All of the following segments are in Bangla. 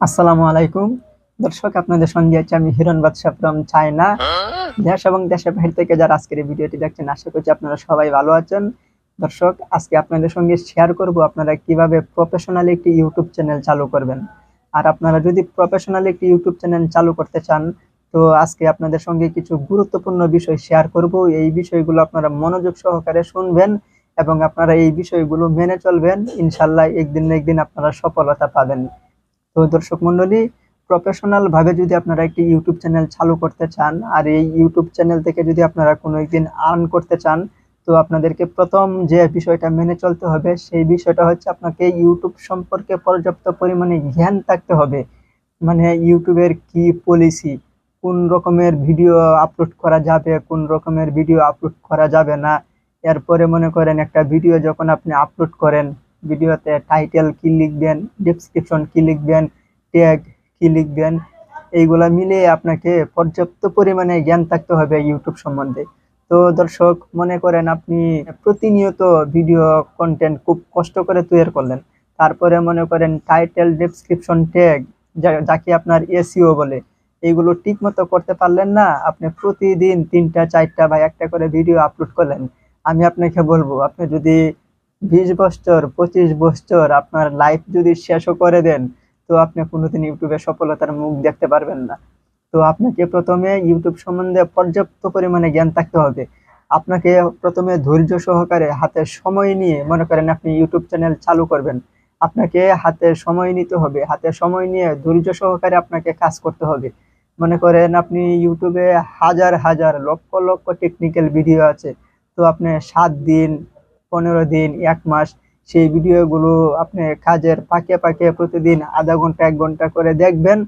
আসসালামু আলাইকুম। দর্শক, আপনাদের সঙ্গে আছি আমি হিরণ বাদশাহ ফ্রম চায়না দেশ এবং দেশের বাহির থেকে যারা আজকের ভিডিওটি দেখছেন, আশা করছি আপনারা সবাই ভালো আছেন। দর্শক, আজকে আপনাদের সঙ্গে শেয়ার করব আপনারা কীভাবে প্রফেশনালি একটি ইউটিউব চ্যানেল চালু করবেন। আর আপনারা যদি প্রফেশনালি একটি ইউটিউব চ্যানেল চালু করতে চান, তো আজকে আপনাদের সঙ্গে কিছু গুরুত্বপূর্ণ বিষয় শেয়ার করব। এই বিষয়গুলো আপনারা মনোযোগ সহকারে শুনবেন এবং আপনারা এই বিষয়গুলো মেনে চলবেন। ইনশাল্লাহ একদিন না একদিন আপনারা সফলতা পাবেন। তো দর্শক মন্ডলী প্রফেশনাল ভাবে যদি আপনারা একটি ইউটিউব চ্যানেল চালু করতে চান আর এই ইউটিউব চ্যানেল থেকে যদি আপনারা কোনো একদিন আর্ন করতে চান, তো আপনাদেরকে প্রথম যে বিষয়টা মেনে চলতে হবে সেই বিষয়টা হচ্ছে আপনাকে ইউটিউব সম্পর্কে পর্যাপ্ত পরিমাণে জ্ঞান থাকতে হবে। মানে ইউটিউবের কি পলিসি কোন রকমের ভিডিও আপলোড করা যাবে? কোন রকমের ভিডিও আপলোড করা যাবে না? এরপরে মনে করেন একটা ভিডিও যখন আপনি আপলোড করেন ভিডিওতে টাইটেল কি লিখবেন ডেসক্রিপশন কি লিখবেন ট্যাগ কি লিখবেন, এইগুলা মিলিয়ে আপনাকে পর্যাপ্ত পরিমাণে জ্ঞান থাকতে হবে ইউটিউব সম্বন্ধে। তো দর্শক, মনে করেন আপনি প্রতিনিয়ত ভিডিও কন্টেন্ট খুব কষ্ট করে তৈরি করলেন। তারপরে মনে করেন টাইটেল ডেসক্রিপশন ট্যাগ যাকে আপনার এসিও বলে, এইগুলো ঠিক মতো করতে পারলেন না, আপনি প্রতিদিন তিনটা, চারটা বা একটা করে ভিডিও আপলোড করলেন। আমি আপনাকে বলব, আপনি যদি বিশ বছর, পঁচিশ বছর আপনার লাইফ যদি শেষও করে দেন, তো আপনি কোনোদিন ইউটিউবে সফলতার মুখ দেখতে পারবেন না। তো আপনাকে প্রথমে ইউটিউব সম্বন্ধে পর্যাপ্ত পরিমাণে জ্ঞান থাকতে হবে। আপনাকে প্রথমে ধৈর্য সহকারে হাতে সময় নিয়ে মনে করেন আপনি ইউটিউব চ্যানেল চালু করবেন। আপনাকে হাতে সময় নিতে হবে। হাতে সময় নিয়ে ধৈর্য সহকারে আপনাকে কাজ করতে হবে। মনে করেন আপনি ইউটিউবে হাজার হাজার লক্ষ লক্ষ টেকনিক্যাল ভিডিও আছে। তো আপনি সাত দিন পনেরো দিন, এক মাস, সেই ভিডিওগুলো আপনি কাজের পাকে পাকে প্রতিদিন আধা ঘণ্টা, এক ঘণ্টা করে দেখবেন।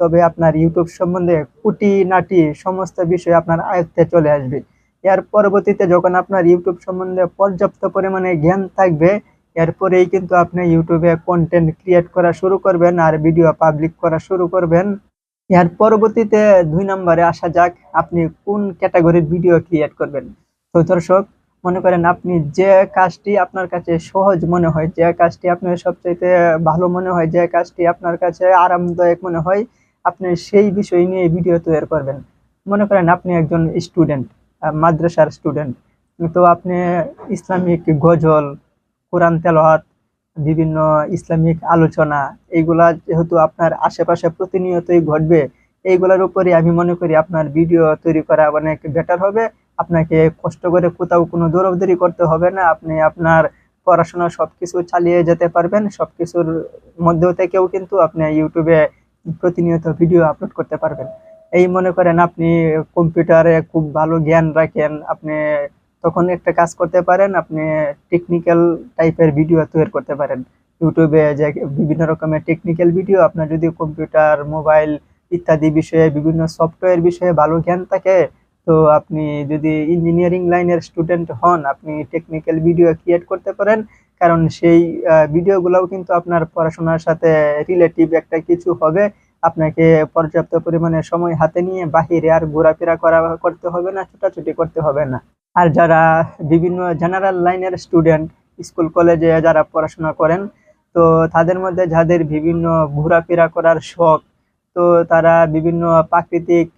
তবে আপনার ইউটিউব সম্বন্ধে কুটি নাটি সমস্ত বিষয় আপনার আয়ত্তে চলে আসবে। এর পরবর্তীতে যখন আপনার ইউটিউব সম্বন্ধে পর্যাপ্ত পরিমাণে জ্ঞান থাকবে, এরপরেই কিন্তু আপনি ইউটিউবে কন্টেন্ট ক্রিয়েট করা শুরু করবেন আর ভিডিও পাবলিক করা শুরু করবেন। এর পরবর্তীতে দুই নম্বরে আসা যাক, আপনি কোন ক্যাটাগরির ভিডিও ক্রিয়েট করবেন। তো দর্শক মনে করেন আপনি যে কাজটি আপনার কাছে সহজ মনে হয়, যে কাজটি আপনার সবচাইতে ভালো মনে হয়, যে কাজটি আপনার কাছে আরামদায়ক মনে হয়, আপনি সেই বিষয় নিয়ে ভিডিও তৈরি করবেন। মনে করেন আপনি একজন স্টুডেন্ট মাদ্রাসার স্টুডেন্ট তো আপনি ইসলামিক গজল, কোরআন তেলহাত বিভিন্ন ইসলামিক আলোচনা এইগুলা যেহেতু আপনার আশেপাশে প্রতিনিয়তই ঘটবে, এইগুলার উপরে আমি মনে করি আপনার ভিডিও তৈরি করা অনেক বেটার হবে। আপনাকে কষ্ট করে কোথাও কোনো দৌড়াদৌড়ি করতে হবে না। আপনি আপনার পড়াশোনা সব কিছু চালিয়ে যেতে পারবেন। সব কিছুর মধ্যেও থেকেও কিন্তু আপনি ইউটিউবে প্রতিনিয়ত ভিডিও আপলোড করতে পারবেন। এই মনে করেন আপনি কম্পিউটারে খুব ভালো জ্ঞান রাখেন, আপনি তখন একটা কাজ করতে পারেন, আপনি টেকনিক্যাল টাইপের ভিডিও তৈরি করতে পারেন। ইউটিউবে যে বিভিন্ন রকমের টেকনিক্যাল ভিডিও আপনার যদি কম্পিউটার, মোবাইল ইত্যাদি বিষয়ে বিভিন্ন সফটওয়্যার বিষয়ে ভালো জ্ঞান থাকে তো আপনি যদি ইঞ্জিনিয়ারিং লাইনের স্টুডেন্ট হন, আপনি টেকনিক্যাল ভিডিও ক্রিয়েট করতে পারেন। কারণ সেই ভিডিওগুলোও কিন্তু আপনার পড়াশোনার সাথে রিলেটিভ একটা কিছু হবে। আপনাকে পর্যাপ্ত পরিমাণে সময় হাতে নিয়ে বাহিরে আর ঘোরাফেরা করা, করতে হবে না, ছোটাছুটি করতে হবে না। আর যারা বিভিন্ন জেনারেল লাইনের স্টুডেন্ট স্কুল কলেজে যারা পড়াশোনা করেন, তো তাদের মধ্যে যাদের বিভিন্ন ঘোরাফেরা করার শখ তো তারা বিভিন্ন প্রাকৃতিক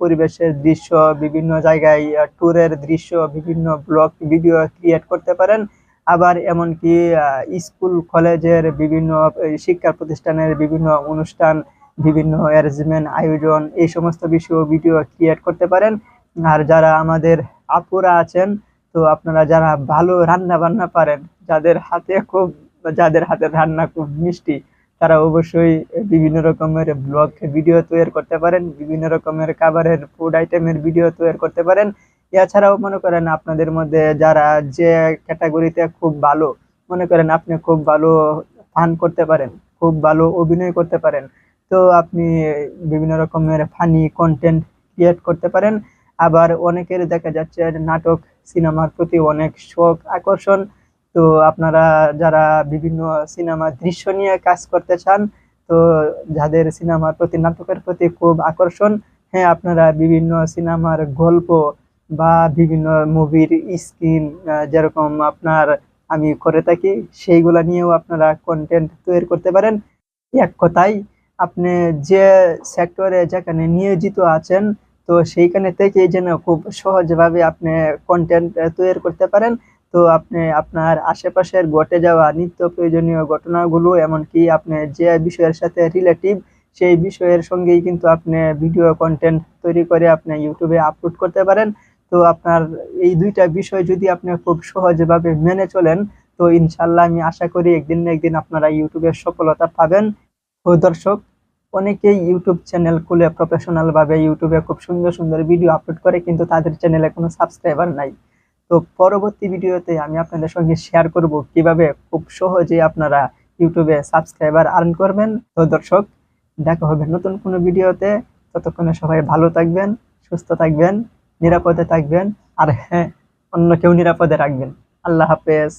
পরিবেশের দৃশ্য, বিভিন্ন জায়গায় ট্যুরের দৃশ্য, বিভিন্ন ব্লগ ভিডিও ক্রিয়েট করতে পারেন। আবার এমনকি স্কুল কলেজের বিভিন্ন শিক্ষা প্রতিষ্ঠানের বিভিন্ন অনুষ্ঠান, বিভিন্ন অ্যারেঞ্জমেন্ট আয়োজন, এই সমস্ত বিষয় ভিডিও ক্রিয়েট করতে পারেন। আর যারা আমাদের আপুরা আছেন, তো আপনারা যারা ভালো রান্না বান্না পারেন, যাদের হাতে খুব, যাদের হাতের রান্না খুব মিষ্টি তারা অবশ্যই বিভিন্ন রকমের ব্লগ ভিডিও তৈরি করতে পারেন, বিভিন্ন রকমের খাবারের ফুড আইটেমের ভিডিও তৈরি করতে পারেন। এছাড়াও মনে করেন আপনাদের মধ্যে যারা যে ক্যাটাগরিতে খুব ভালো, মনে করেন আপনি খুব ভালো ফান করতে পারেন, খুব ভালো অভিনয় করতে পারেন, তো আপনি বিভিন্ন রকমের ফানি কন্টেন্ট ক্রিয়েট করতে পারেন। আবার অনেকের দেখা যাচ্ছে নাটক সিনেমার প্রতি অনেক শখ আকর্ষণ তো আপনারা যারা বিভিন্ন সিনেমার দৃশ্য নিয়ে কাজ করতে চান, তো যাদের সিনেমার প্রতি, নাটকের প্রতি খুব আকর্ষণ হ্যাঁ আপনারা বিভিন্ন সিনেমার গল্প বা বিভিন্ন মুভির স্ক্রিন যেরকম আপনার আমি করে থাকি, সেইগুলা নিয়েও আপনারা কন্টেন্ট তৈরি করতে পারেন। এক কথায়, আপনি যে সেক্টরে যেখানে নিয়োজিত আছেন, তো সেইখানে থেকেই যেন খুব সহজভাবে আপনি কন্টেন্ট তৈরি করতে পারেন। তো আপনি আপনার আশেপাশের ঘটে যাওয়া নিত্য প্রয়োজনীয় ঘটনাগুলো, এমনকি আপনি যে বিষয়ের সাথে রিলেটিভ সেই বিষয়ের সঙ্গেই কিন্তু আপনি ভিডিও কন্টেন্ট তৈরি করে আপনি ইউটিউবে আপলোড করতে পারেন। তো আপনার এই দুইটা বিষয় যদি আপনি খুব সহজভাবে মেনে চলেন, তো ইনশাল্লাহ আমি আশা করি একদিন না একদিন আপনারা ইউটিউবে সফলতা পাবেন। তো দর্শক, অনেকেই ইউটিউব চ্যানেল খুলে প্রফেশনালভাবে ইউটিউবে খুব সুন্দর সুন্দর ভিডিও আপলোড করে, কিন্তু তাদের চ্যানেলে কোনো সাবস্ক্রাইবার নাই। তো পরবর্তী ভিডিওতে আমি আপনাদের সঙ্গে শেয়ার করব কীভাবে খুব সহজে আপনারা ইউটিউবে সাবস্ক্রাইবার আর্ন করবেন। তো দর্শক, দেখা হবে নতুন কোনো ভিডিওতে। ততক্ষণে সবাই ভালো থাকবেন, সুস্থ থাকবেন, নিরাপদে থাকবেন। আর হ্যাঁ অন্য কেউ নিরাপদে রাখবেন। আল্লাহ হাফেজ।